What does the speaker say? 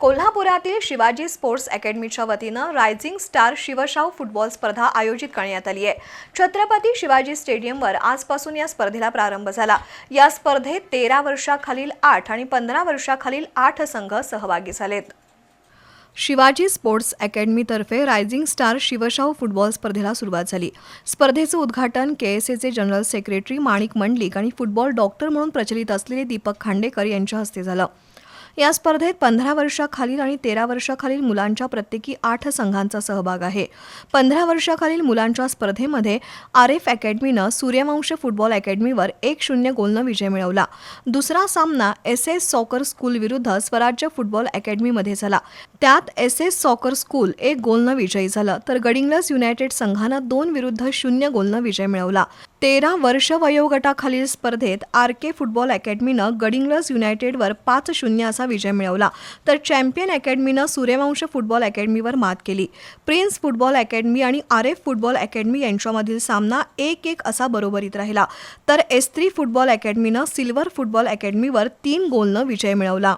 कोल्हापुरातील शिवाजी स्पोर्ट्स अकॅडमीच्या वतीनं rising star Shivshahu football स्पर्धा आयोजित करण्यात आली आहे. छत्रपती शिवाजी स्टेडियमवर आजपासून या स्पर्धेला प्रारंभ झाला. या स्पर्धेत तेरा वर्षाखालील आठ आणि पंधरा वर्षाखालील आठ संघ सहभागी झालेत. शिवाजी स्पोर्ट्स अकॅडमीतर्फे रायझिंग स्टार शिवशाहू फुटबॉल स्पर्धेला सुरुवात झाली. स्पर्धेचं उद्घाटन के एस एचे जनरल सेक्रेटरी माणिक मंडलिक आणि फुटबॉल डॉक्टर म्हणून प्रचलित असलेले दीपक खांडेकर यांच्या हस्ते झालं. या स्पर्धेत पंधरा वर्षाखालील आणि तेरा वर्षाखालील मुलांच्या प्रत्येकी आठ संघांचा सहभाग आहे. पंधरा वर्षाखालील मुलांच्या स्पर्धेमध्ये आर एफ अकॅडमीनं सूर्यवंश फुटबॉल अकॅडमीवर एक शून्य गोलनं विजय मिळवला. दुसरा सामना एस एस सॉकर स्कूल विरुद्ध स्वराज्य फुटबॉल अकॅडमीमध्ये झाला. त्यात एस एस सॉकर स्कूल एक गोलनं विजयी झालं तर गडिंग्लस युनायटेड संघानं दोन विरुद्ध शून्य गोलनं विजय मिळवला. तेरा वर्ष वयोगटाखालील स्पर्धेत आर के फुटबॉल अकॅडमीनं गडिंग्लस युनायटेडवर पाच शून्य असा विजय मिळवला. तर चॅम्पियन अकॅडमीनं सूर्यवंश फुटबॉल अकॅडमीवर मात केली. प्रिन्स फुटबॉल अकॅडमी आणि आर एफ फुटबॉल अकॅडमी यांच्यामधील सामना एक एक असा बरोबरीत राहिला. तर एस थ्री फुटबॉल अकॅडमीनं सिल्वर फुटबॉल अकॅडमीवर तीन गोलनं विजय मिळवला.